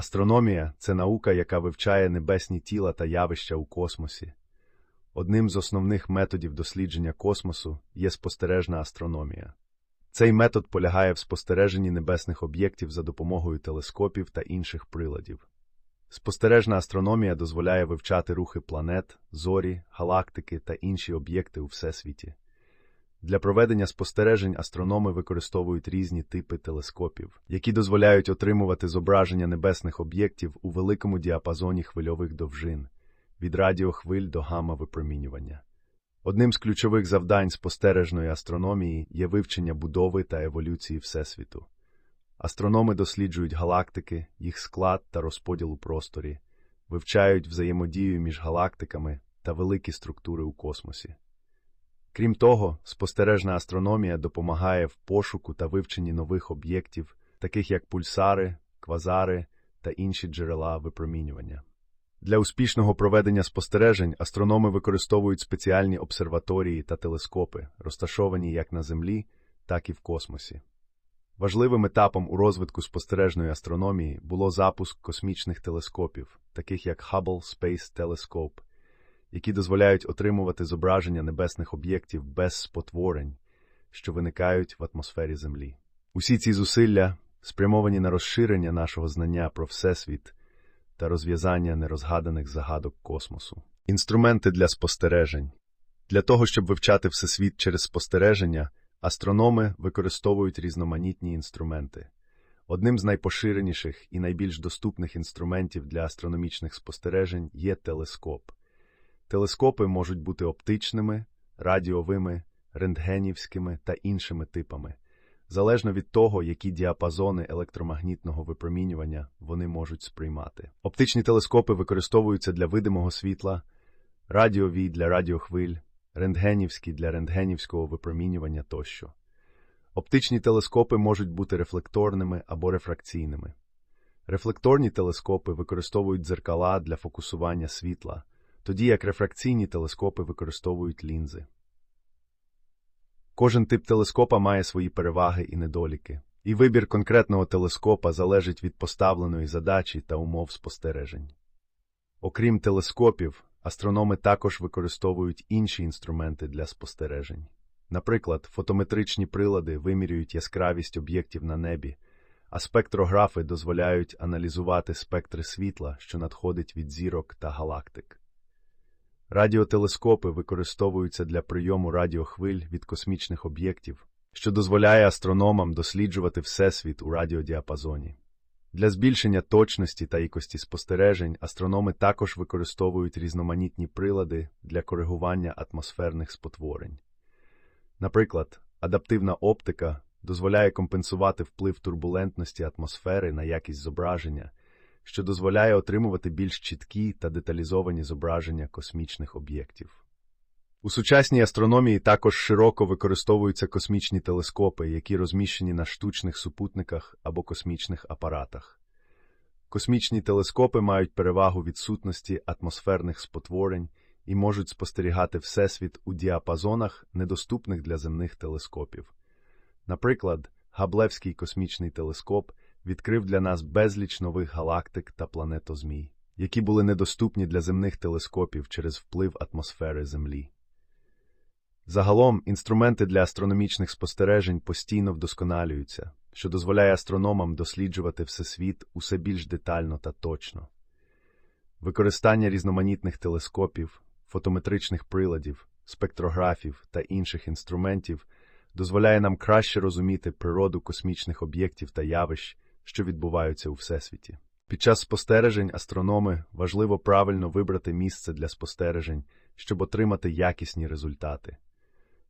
Астрономія це наука, яка вивчає небесні тіла та явища у космосі. Одним з основних методів дослідження космосу є спостережна астрономія. Цей метод полягає в спостереженні небесних об'єктів за допомогою телескопів та інших приладів. Спостережна астрономія дозволяє вивчати рухи планет, зорі, галактики та інші об'єкти у всесвіті. Для проведення спостережень астрономи використовують різні типи телескопів, які дозволяють отримувати зображення небесних об'єктів у великому діапазоні хвильових довжин від радіохвиль до гамма-випромінювання. Одним з ключових завдань спостережної астрономії є вивчення будови та еволюції Всесвіту. Астрономи досліджують галактики, їх склад та розподіл у просторі, вивчають взаємодію між галактиками та великі структури у космосі. Крім того, спостережна астрономія допомагає в пошуку та вивченні нових об'єктів, таких як пульсари, квазари та інші джерела випромінювання. Для успішного проведення спостережень астрономи використовують спеціальні обсерваторії та телескопи, розташовані як на Землі, так і в космосі. Важливим етапом у розвитку спостережної астрономії було запуск космічних телескопів, таких як Hubble Space Telescope, які дозволяють отримувати зображення небесних об'єктів без спотворень, що виникають в атмосфері Землі. Усі ці зусилля спрямовані на розширення нашого знання про Всесвіт та розв'язання нерозгаданих загадок космосу. Інструменти для спостережень. Для того, щоб вивчати всесвіт через спостереження, астрономи використовують різноманітні інструменти. Одним з найпоширеніших і найбільш доступних інструментів для астрономічних спостережень є телескоп. Телескопи можуть бути оптичними, радіовими, рентгенівськими та іншими типами, залежно від того, які діапазони електромагнітного випромінювання вони можуть сприймати. Оптичні телескопи використовуються для видимого світла, радіові для радіохвиль, рентгенівські для рентгенівського випромінювання тощо. Оптичні телескопи можуть бути рефлекторними або рефракційними. Рефлекторні телескопи використовують дзеркала для фокусування світла, тоді як рефракційні телескопи використовують лінзи. Кожен тип телескопа має свої переваги і недоліки, і вибір конкретного телескопа залежить від поставленої задачі та умов спостережень. Окрім телескопів, астрономи також використовують інші інструменти для спостережень. Наприклад, фотометричні прилади вимірюють яскравість об'єктів на небі, а спектрографи дозволяють аналізувати спектри світла, що надходить від зірок та галактик. Радіотелескопи використовуються для прийому радіохвиль від космічних об'єктів, що дозволяє астрономам досліджувати Всесвіт у радіодіапазоні. Для збільшення точності та якості спостережень астрономи також використовують різноманітні прилади для коригування атмосферних спотворень. Наприклад, адаптивна оптика дозволяє компенсувати вплив турбулентності атмосфери на якість зображення що дозволяє отримувати більш чіткі та деталізовані зображення космічних об'єктів. У сучасній астрономії також широко використовуються космічні телескопи, які розміщені на штучних супутниках або космічних апаратах. Космічні телескопи мають перевагу відсутності атмосферних спотворень і можуть спостерігати Всесвіт у діапазонах, недоступних для земних телескопів. Наприклад, Габлевський космічний телескоп відкрив для нас безліч нових галактик та планетозмій, які були недоступні для земних телескопів через вплив атмосфери Землі. Загалом інструменти для астрономічних спостережень постійно вдосконалюються, що дозволяє астрономам досліджувати всесвіт усе більш детально та точно. Використання різноманітних телескопів, фотометричних приладів, спектрографів та інших інструментів дозволяє нам краще розуміти природу космічних об'єктів та явищ, що відбуваються у Всесвіті. Під час спостережень астрономи важливо правильно вибрати місце для спостережень, щоб отримати якісні результати.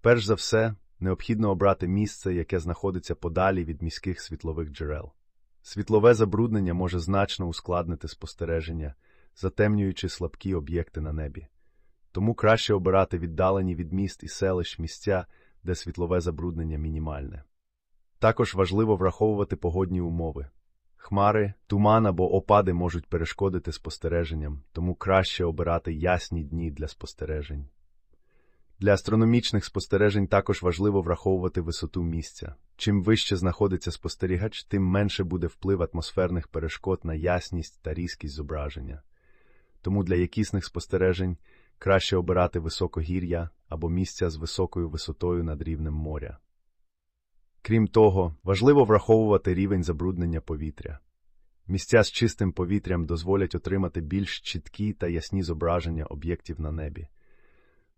Перш за все, необхідно обрати місце, яке знаходиться подалі від міських світлових джерел. Світлове забруднення може значно ускладнити спостереження, затемнюючи слабкі об'єкти на небі. Тому краще обирати віддалені від міст і селищ місця, де світлове забруднення мінімальне. Також важливо враховувати погодні умови. Хмари, туман або опади можуть перешкодити спостереженням, тому краще обирати ясні дні для спостережень. Для астрономічних спостережень також важливо враховувати висоту місця. Чим вище знаходиться спостерігач, тим менше буде вплив атмосферних перешкод на ясність та різкість зображення. Тому для якісних спостережень краще обирати високогір'я або місця з високою висотою над рівнем моря. Крім того, важливо враховувати рівень забруднення повітря. Місця з чистим повітрям дозволять отримати більш чіткі та ясні зображення об'єктів на небі.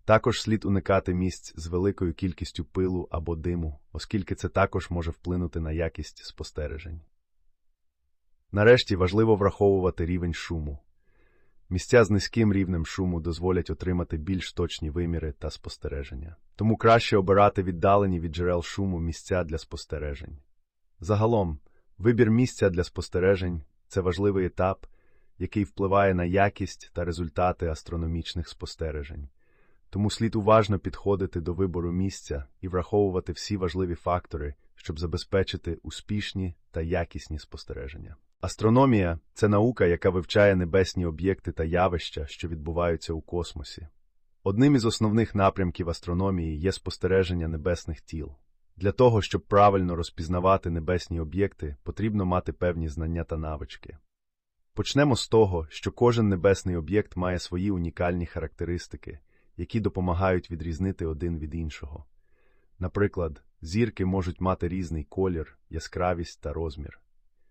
Також слід уникати місць з великою кількістю пилу або диму, оскільки це також може вплинути на якість спостережень. Нарешті важливо враховувати рівень шуму. Місця з низьким рівнем шуму дозволять отримати більш точні виміри та спостереження. Тому краще обирати віддалені від джерел шуму місця для спостережень. Загалом, вибір місця для спостережень це важливий етап, який впливає на якість та результати астрономічних спостережень. Тому слід уважно підходити до вибору місця і враховувати всі важливі фактори, щоб забезпечити успішні та якісні спостереження. Астрономія це наука, яка вивчає небесні об'єкти та явища, що відбуваються у космосі. Одним із основних напрямків астрономії є спостереження небесних тіл. Для того, щоб правильно розпізнавати небесні об'єкти, потрібно мати певні знання та навички. Почнемо з того, що кожен небесний об'єкт має свої унікальні характеристики, які допомагають відрізнити один від іншого. Наприклад, зірки можуть мати різний колір, яскравість та розмір.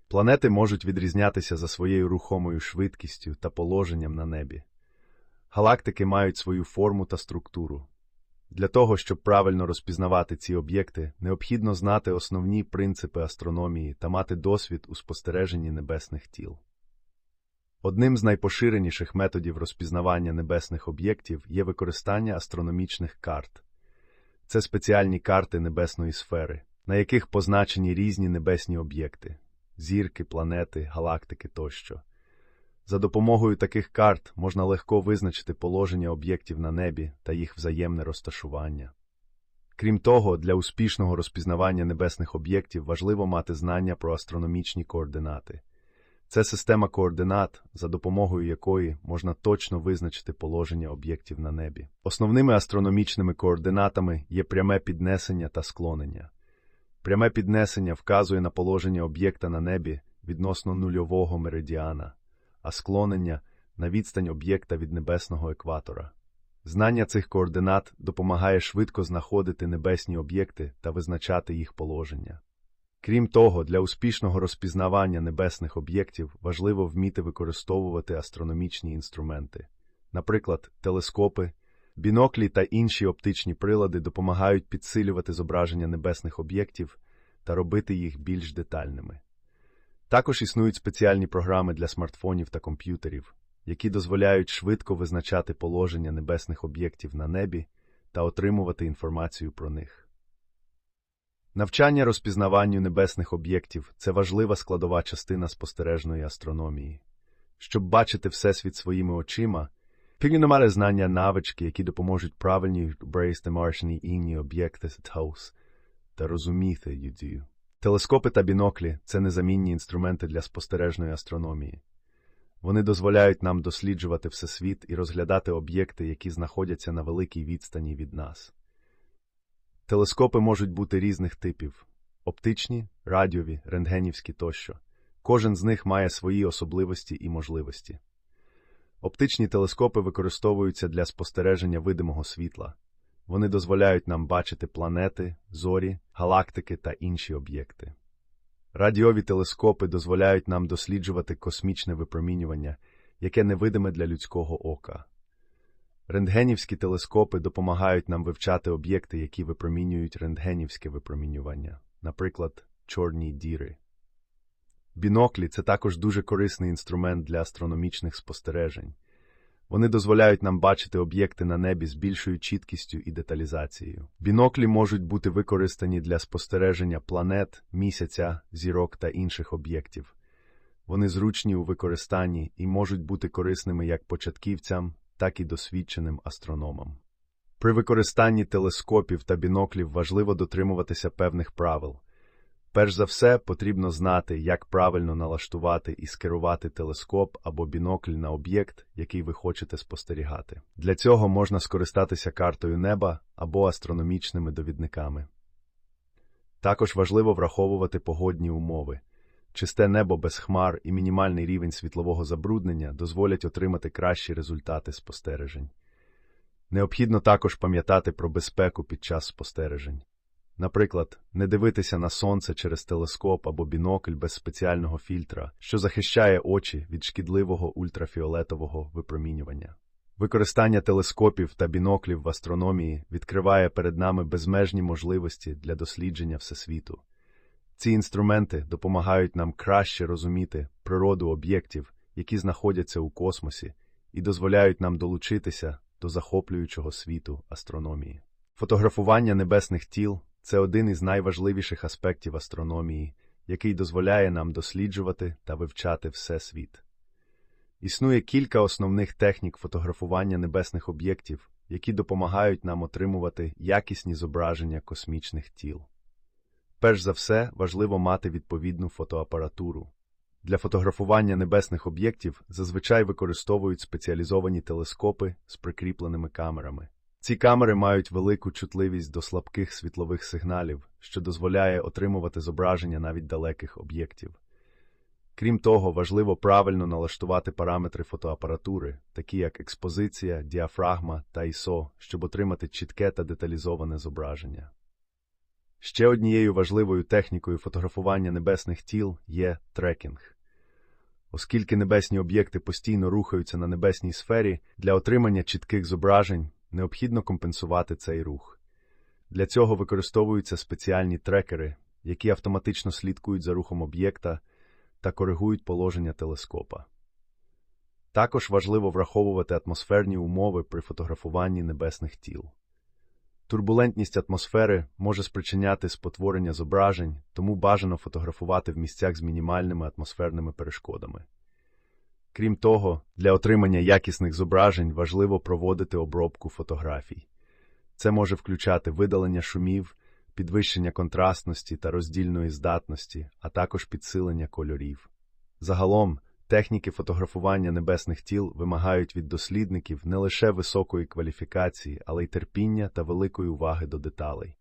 Планети можуть відрізнятися за своєю рухомою швидкістю та положенням на небі. Галактики мають свою форму та структуру. Для того, щоб правильно розпізнавати ці об'єкти, необхідно знати основні принципи астрономії та мати досвід у спостереженні небесних тіл. Одним з найпоширеніших методів розпізнавання небесних об'єктів є використання астрономічних карт. Це спеціальні карти небесної сфери, на яких позначені різні небесні об'єкти зірки, планети, галактики тощо. За допомогою таких карт можна легко визначити положення об'єктів на небі та їх взаємне розташування. Крім того, для успішного розпізнавання небесних об'єктів важливо мати знання про астрономічні координати. Це система координат, за допомогою якої можна точно визначити положення об'єктів на небі. Основними астрономічними координатами є пряме піднесення та склонення. Пряме піднесення вказує на положення об'єкта на небі відносно нульового меридіана, а склонення на відстань об'єкта від небесного екватора. Знання цих координат допомагає швидко знаходити небесні об'єкти та визначати їх положення. Крім того, для успішного розпізнавання небесних об'єктів важливо вміти використовувати астрономічні інструменти, наприклад, телескопи, біноклі та інші оптичні прилади допомагають підсилювати зображення небесних об'єктів та робити їх більш детальними. Також існують спеціальні програми для смартфонів та комп'ютерів, які дозволяють швидко визначати положення небесних об'єктів на небі та отримувати інформацію про них. Навчання розпізнаванню небесних об'єктів це важлива складова частина спостережної астрономії. Щоб бачити Всесвіт своїми очима, потрібно мати знання навички, які допоможуть правильні обрати маршні інні об'єкти Таус та розуміти юдію. Телескопи та біноклі це незамінні інструменти для спостережної астрономії. Вони дозволяють нам досліджувати всесвіт і розглядати об'єкти, які знаходяться на великій відстані від нас. Телескопи можуть бути різних типів оптичні, радіові, рентгенівські тощо. Кожен з них має свої особливості і можливості. Оптичні телескопи використовуються для спостереження видимого світла. Вони дозволяють нам бачити планети, зорі, галактики та інші об'єкти. Радіові телескопи дозволяють нам досліджувати космічне випромінювання, яке невидиме для людського ока. Рентгенівські телескопи допомагають нам вивчати об'єкти, які випромінюють рентгенівське випромінювання, наприклад, чорні діри. Біноклі це також дуже корисний інструмент для астрономічних спостережень. Вони дозволяють нам бачити об'єкти на небі з більшою чіткістю і деталізацією. Біноклі можуть бути використані для спостереження планет, місяця, зірок та інших об'єктів. Вони зручні у використанні і можуть бути корисними як початківцям, так і досвідченим астрономам. При використанні телескопів та біноклів важливо дотримуватися певних правил. Перш за все, потрібно знати, як правильно налаштувати і скерувати телескоп або бінокль на об'єкт, який ви хочете спостерігати. Для цього можна скористатися картою неба або астрономічними довідниками. Також важливо враховувати погодні умови. Чисте небо без хмар і мінімальний рівень світлового забруднення дозволять отримати кращі результати спостережень. Необхідно також пам'ятати про безпеку під час спостережень. Наприклад, не дивитися на сонце через телескоп або бінокль без спеціального фільтра, що захищає очі від шкідливого ультрафіолетового випромінювання. Використання телескопів та біноклів в астрономії відкриває перед нами безмежні можливості для дослідження всесвіту. Ці інструменти допомагають нам краще розуміти природу об'єктів, які знаходяться у космосі, і дозволяють нам долучитися до захоплюючого світу астрономії. Фотографування небесних тіл це один із найважливіших аспектів астрономії, який дозволяє нам досліджувати та вивчати всесвіт. Існує кілька основних технік фотографування небесних об'єктів, які допомагають нам отримувати якісні зображення космічних тіл. Перш за все, важливо мати відповідну фотоапаратуру. Для фотографування небесних об'єктів зазвичай використовують спеціалізовані телескопи з прикріпленими камерами. Ці камери мають велику чутливість до слабких світлових сигналів, що дозволяє отримувати зображення навіть далеких об'єктів. Крім того, важливо правильно налаштувати параметри фотоапаратури, такі як експозиція, діафрагма та ISO, щоб отримати чітке та деталізоване зображення. Ще однією важливою технікою фотографування небесних тіл є трекінг. Оскільки небесні об'єкти постійно рухаються на небесній сфері, для отримання чітких зображень необхідно компенсувати цей рух. Для цього використовуються спеціальні трекери, які автоматично слідкують за рухом об'єкта та коригують положення телескопа. Також важливо враховувати атмосферні умови при фотографуванні небесних тіл. Турбулентність атмосфери може спричиняти спотворення зображень, тому бажано фотографувати в місцях з мінімальними атмосферними перешкодами. Крім того, для отримання якісних зображень важливо проводити обробку фотографій. Це може включати видалення шумів, підвищення контрастності та роздільної здатності, а також підсилення кольорів. Загалом, техніки фотографування небесних тіл вимагають від дослідників не лише високої кваліфікації, але й терпіння та великої уваги до деталей.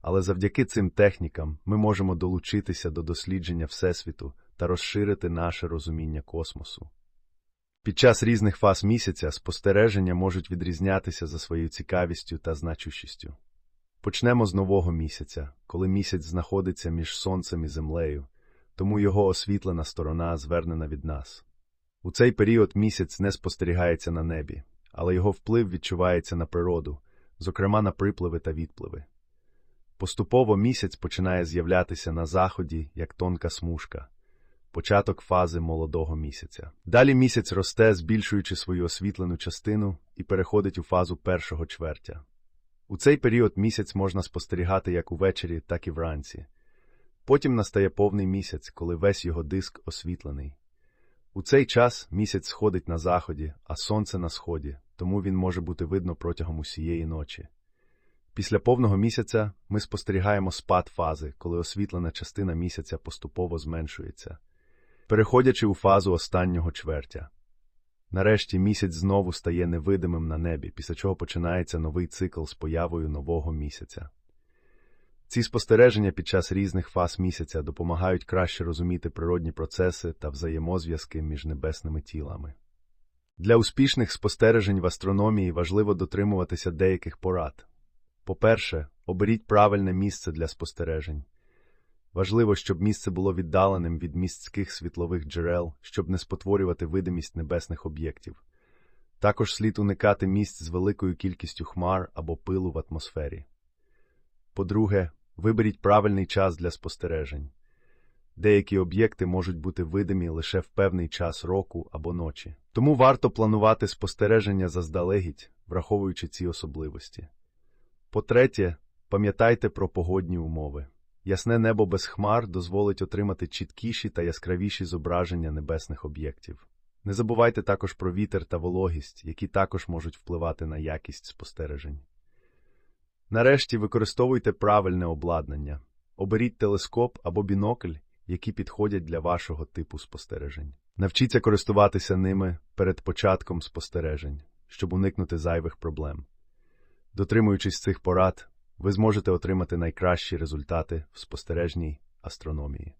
Але завдяки цим технікам ми можемо долучитися до дослідження Всесвіту та розширити наше розуміння космосу. Під час різних фаз місяця спостереження можуть відрізнятися за своєю цікавістю та значущістю. Почнемо з нового місяця, коли місяць знаходиться між сонцем і землею, тому його освітлена сторона звернена від нас. У цей період місяць не спостерігається на небі, але його вплив відчувається на природу, зокрема на припливи та відпливи. Поступово місяць починає з'являтися на заході як тонка смужка, початок фази молодого місяця. Далі місяць росте, збільшуючи свою освітлену частину і переходить у фазу першого чвертя. У цей період місяць можна спостерігати як увечері, так і вранці. Потім настає повний місяць, коли весь його диск освітлений. У цей час місяць сходить на заході, а сонце на сході, тому він може бути видно протягом усієї ночі. Після повного місяця ми спостерігаємо спад фази, коли освітлена частина місяця поступово зменшується, переходячи у фазу останнього чвертя. Нарешті місяць знову стає невидимим на небі, після чого починається новий цикл з появою нового місяця. Ці спостереження під час різних фаз місяця допомагають краще розуміти природні процеси та взаємозв'язки між небесними тілами. Для успішних спостережень в астрономії важливо дотримуватися деяких порад. По-перше, оберіть правильне місце для спостережень. Важливо, щоб місце було віддаленим від міських світлових джерел, щоб не спотворювати видимість небесних об'єктів. Також слід уникати місць з великою кількістю хмар або пилу в атмосфері. По-друге, виберіть правильний час для спостережень. Деякі об'єкти можуть бути видимі лише в певний час року або ночі. Тому варто планувати спостереження заздалегідь, враховуючи ці особливості. По-третє, пам'ятайте про погодні умови. Ясне небо без хмар дозволить отримати чіткіші та яскравіші зображення небесних об'єктів. Не забувайте також про вітер та вологість, які також можуть впливати на якість спостережень. Нарешті використовуйте правильне обладнання, оберіть телескоп або бінокль, які підходять для вашого типу спостережень. Навчіться користуватися ними перед початком спостережень, щоб уникнути зайвих проблем. Дотримуючись цих порад, ви зможете отримати найкращі результати в спостережній астрономії.